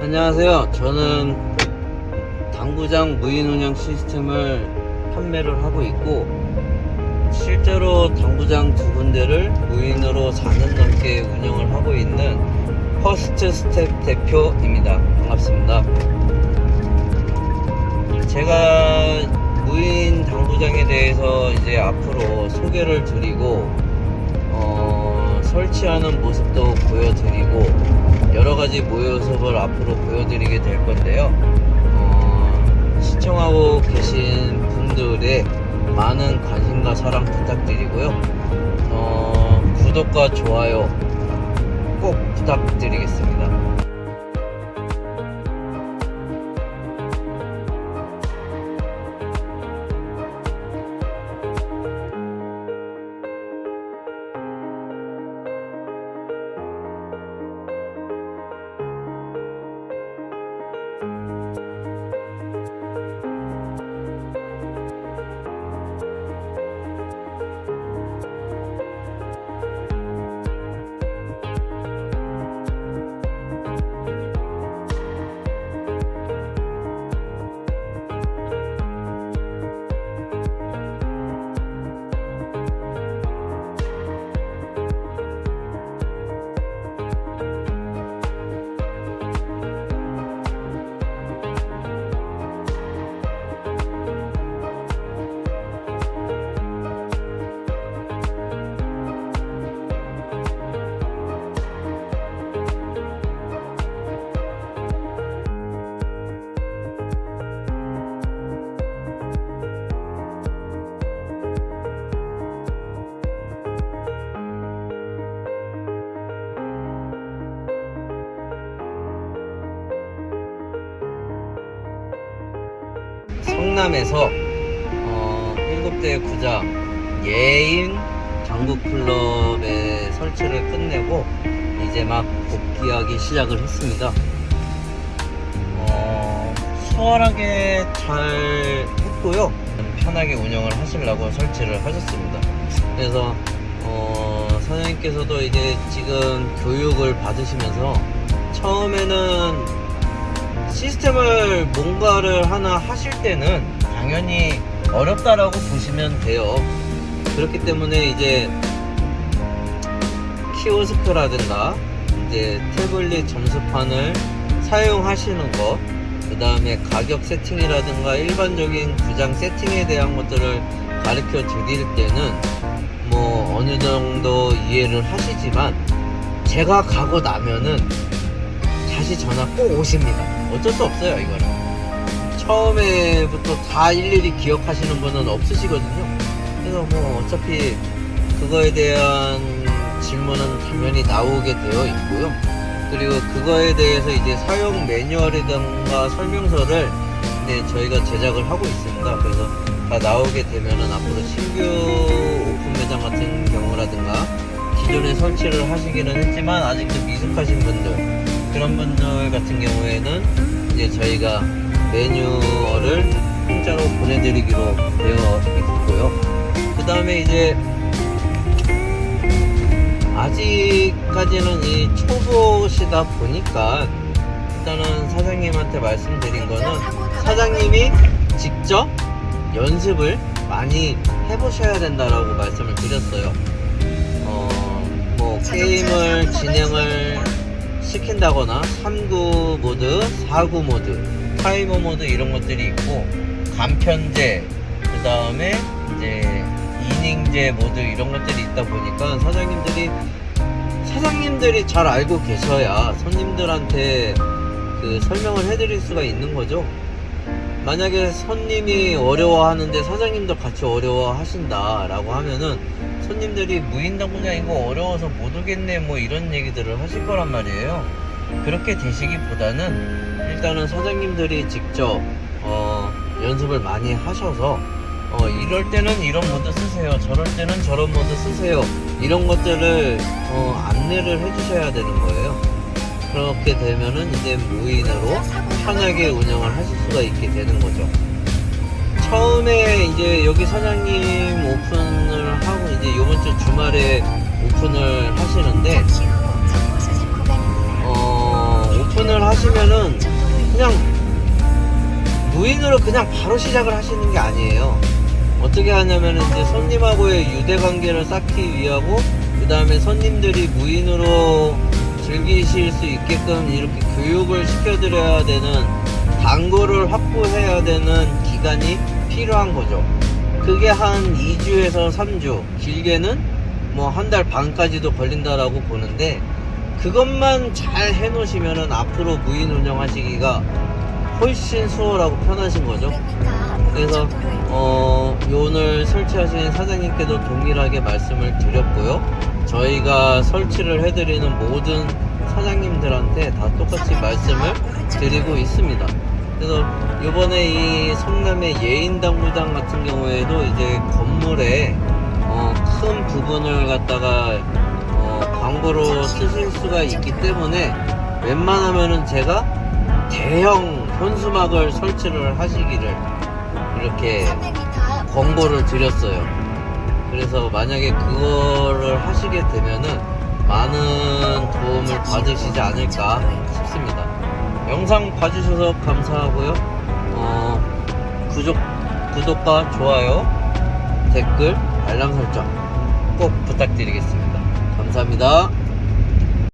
안녕하세요. 저는 당구장 무인 운영 시스템을 판매를 하고 있고 실제로 당구장 두 군데를 무인으로 4년 넘게 운영을 하고 있는 퍼스트 스텝 대표입니다. 반갑습니다. 제가 무인 당구장에 대해서 이제 앞으로 소개를 드리고 어, 설치하는 모습도 보여드리고 여러 가지 모습을 앞으로 보여드리게 될 건데요. 어, 시청하고 계신 분들의 많은 관심과 사랑 부탁드리고요. 어, 구독과 좋아요 꼭 부탁드리겠습니다. 성남에서 어, 7대 구장 예인 당구 클럽의 설치를 끝내고 이제 막 복귀하기 시작을 했습니다. 어, 수월하게 잘 했고요. 편하게 운영을 하시려고 설치를 하셨습니다. 그래서 어, 선생님께서도 이제 지금 교육을 받으시면서 처음에는 시스템을 뭔가를 하나 하실 때는 당연히 어렵다라고 보시면 돼요. 그렇기 때문에 이제 키오스크라든가 이제 태블릿 점수판을 사용하시는 것, 그 다음에 가격 세팅이라든가 일반적인 구장 세팅에 대한 것들을 가르쳐 드릴 때는 뭐 어느 정도 이해를 하시지만 제가 가고 나면은 다시 전화 꼭 오십니다. 어쩔 수 없어요, 이거는. 처음에부터 다 일일이 기억하시는 분은 없으시거든요. 그래서 뭐 어차피 그거에 대한 질문은 당연히 나오게 되어 있고요. 그리고 그거에 대해서 이제 사용 매뉴얼이든가 설명서를 이제 저희가 제작을 하고 있습니다. 그래서 다 나오게 되면은 앞으로 신규 오픈 매장 같은 경우라든가 기존에 설치를 하시기는 했지만 아직도 미숙하신 분들 그런 분들 같은 경우에는 이제 저희가 매뉴얼을 공짜로 보내드리기로 되어 있고요. 그 다음에 이제 아직까지는 이 초보시다 보니까 일단은 사장님한테 말씀드린 거는 사장님이 직접 연습을 많이 해보셔야 된다라고 말씀을 드렸어요. 어, 뭐 게임을 진행을 시킨다거나 3구 모드, 4구 모드, 타이머 모드 이런 것들이 있고 간편제, 그 다음에 이제 이닝제 모드 이런 것들이 있다 보니까 사장님들이 사장님들이 잘 알고 계셔야 손님들한테 그 설명을 해드릴 수가 있는 거죠. 만약에 손님이 어려워하는데 사장님도 같이 어려워하신다 라고 하면은 손님들이 무인당구장 이거 어려워서 못 오겠네 뭐 이런 얘기들을 하실 거란 말이에요. 그렇게 되시기보다는 일단은 사장님들이 직접 어, 연습을 많이 하셔서 어, 이럴 때는 이런 모드 쓰세요. 저럴 때는 저런 모드 쓰세요. 이런 것들을 어, 안내를 해주셔야 되는 거예요. 그렇게 되면은 이제 무인으로 편하게 운영을 하실 수가 있게 되는 거죠. 처음에 이제 여기 사장님 오픈을 하고 이제 이번 주 주말에 오픈을 하시는데 어, 오픈을 하시면은 그냥 무인으로 그냥 바로 시작을 하시는 게 아니에요. 어떻게 하냐면은 이제 손님하고의 유대 관계를 쌓기 위하고 그 다음에 손님들이 무인으로 즐기실 수 있게끔 이렇게 교육을 시켜드려야 되는 단골을 확보해야 되는 기간이 필요한 거죠. 그게 한 2주에서 3주, 길게는 뭐 한 달 반까지도 걸린다라고 보는데 그것만 잘 해놓으시면은 앞으로 무인 운영하시기가 훨씬 수월하고 편하신 거죠. 그래서 어, 오늘 설치하신 사장님께도 동일하게 말씀을 드렸고요. 저희가 설치를 해드리는 모든 사장님들한테 다 똑같이 말씀을 드리고 있습니다. 그래서 이번에 이 성남의 예인당구장 같은 경우에도 이제 건물에 어, 큰 부분을 갖다가 어, 광고로 쓰실 수가 있기 때문에 웬만하면은 제가 대형 현수막을 설치를 하시기를 이렇게 권고를 드렸어요. 그래서 만약에 그거를 하시게 되면은 많은 도움을 받으시지 않을까 싶습니다. 영상 봐주셔서 감사하고요. 어, 구독, 구독과 좋아요, 댓글, 알람 설정 꼭 부탁드리겠습니다. 감사합니다.